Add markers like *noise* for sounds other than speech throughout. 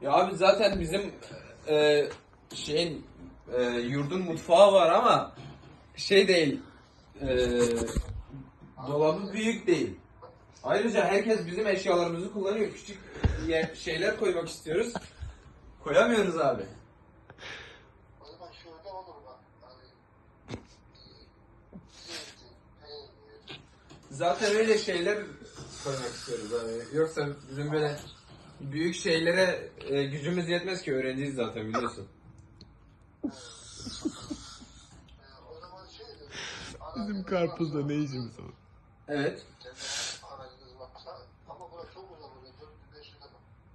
Ya abi zaten bizim e, şeyin e, yurdun mutfağı var ama şey değil. E, dolabı büyük değil. Ayrıca herkes bizim eşyalarımızı kullanıyor. Küçük ye- şeyler koymak istiyoruz. Koyamıyoruz abi. Zaten öyle şeyler koymak istiyoruz abi. Yoksa bizim böyle büyük şeylere e, gücümüz yetmez ki öğrenciyiz zaten biliyorsun. Bizim karpuzla ne işimiz var? Evet. Aranız varsa ama burası çok uzak oluyor. 4500 lira.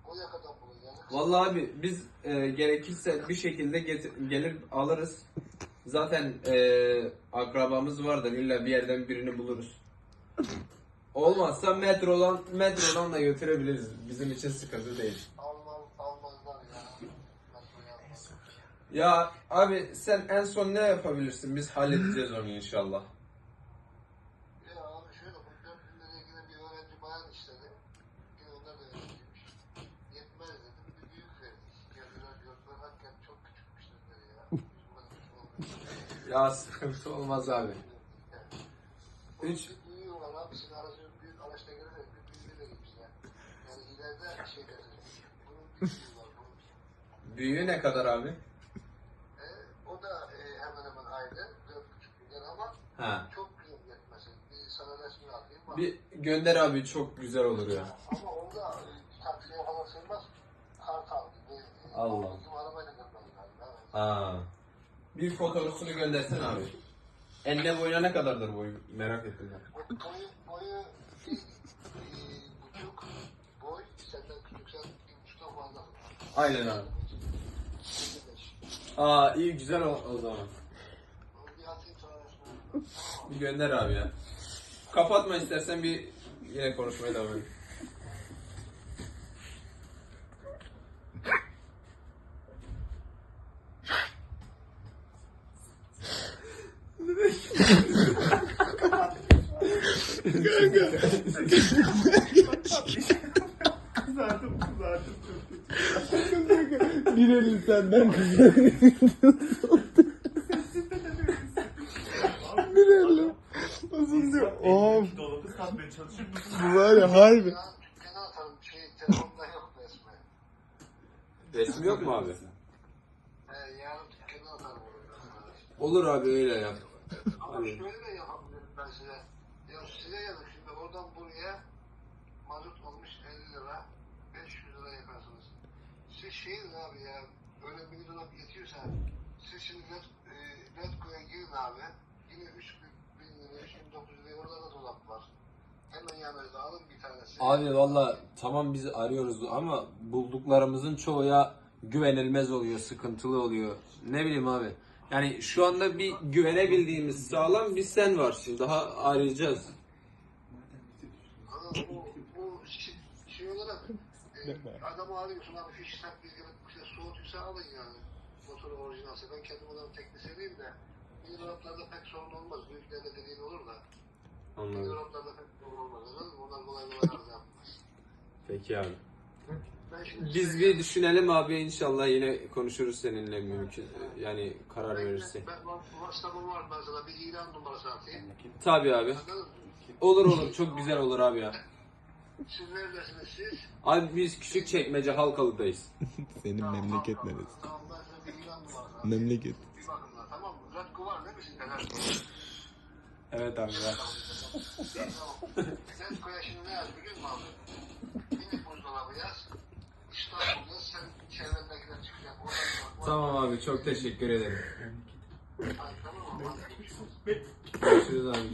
Oraya kadar bulun yani. Vallahi abi biz e, gerekirse bir şekilde get- gelir alırız. Zaten e, akrabamız vardır illa bir yerden birini buluruz. Olmazsa metrodan metrodan da götürebiliriz. Bizim için sıkıntı değil. Almaz, almazlar ya. Ya abi sen en son ne yapabilirsin? Biz halledeceğiz onu inşallah. Ya abi şöyle bu 4000 liraya yine bir öğrenci bayan istedi. Yine onlar da öğrenciymiş. Yetmez dedim. Bir büyük verdik. Geldiler gördüler. Hakikaten çok küçükmüş dediler ya. Biz bu kadar küçük olmuyor. Ya sıkıntı olmaz abi. Üç- büyüğü var abi. Sizin aracı büyük araçta gelirse bir büyüğü vereyim size. Yani ileride şey gelecek. Bunun bir *laughs* büyüğü ne kadar abi? E, o da e, hemen hemen aynı. 4,5 milyar ama Ha. çok güzel yetmesin. Bir sana resmini atayım. bak. Bir gönder abi çok güzel olur ya. Ama onda e, taksiye falan sığmaz. Kartal gibi. e, Allah. Bizim arabayla. Evet. Aa. Bir fotoğrafını göndersen abi. Enine boyuna ne kadardır boyu? Merak ettim ben. O boyu bir e, buçuk boy. Senden küçüksen bir buçuktan fazla. Aynen abi. 25. Aa iyi güzel o, o zaman. Bir gönder abi ya. Kapatma istersen bir yine konuşmaya devam edelim. Kızardım Bir elin senden kızıyor. Bir elin. Nasıl diyor? Of. Dolabı satmaya çalışır mısın? Bu var ya harbi. Dükkana atarım. Şey, telefonda yok resmi. Resim yok mu abi? He, yarın dükkana atarım onu. Olur abi öyle yap. Ama şöyle de yapabilirim ben size. Ya size yazık şimdi oradan buraya mazot olmuş 50 lira, 500 lira yakarsınız. Siz şeyin abi ya, öyle bir dolap yetiyorsa, siz şimdi net, e, Netco'ya girin abi. Yine 3000 lira, 3900 lira orada da dolap var. Hemen yanınızda alın bir tanesi. Abi valla tamam biz arıyoruz ama bulduklarımızın çoğu ya güvenilmez oluyor, sıkıntılı oluyor. Ne bileyim abi. Yani şu anda bir güvenebildiğimiz sağlam bir sen var şimdi. Daha arayacağız. Ama bu, bu şey, şey olarak adamı arıyorsun abi fiş tak biz gelip işte soğutuysa alın yani. Motoru orijinalse ben kendim olan teknisyeniyim de mini dolaplarda pek sorun olmaz. Büyüklerde dediğin olur da mini Anladım. dolaplarda pek sorun olmaz. Anladın mı? Onlar kolay kolay arıza yapmaz. Peki abi. Ben şimdi Biz bir düşünelim abi inşallah yine konuşuruz seninle mümkün. Yani karar ben, verirsek. ben, ben WhatsApp'ım var ben sana bir ilan numarası atayım. Tabii abi. Anladın mı? Olur olur çok güzel olur abi ya. Siz neredesiniz siz? Abi biz küçük çekmece Halkalı'dayız. *laughs* Senin memleket neresi? Tamam ben bir ilan. *laughs* Memleket. Bir bakın tamam mı? Radko var değil mi sizde? Radko. Evet abi var. Sen koya şimdi ne yaz biliyor musun abi? Mini buzdolabı yaz. İstanbul yaz. Sen çevrendekiler çıkacak. Oradan. Tamam abi çok teşekkür ederim. Tamam mı? Görüşürüz abi.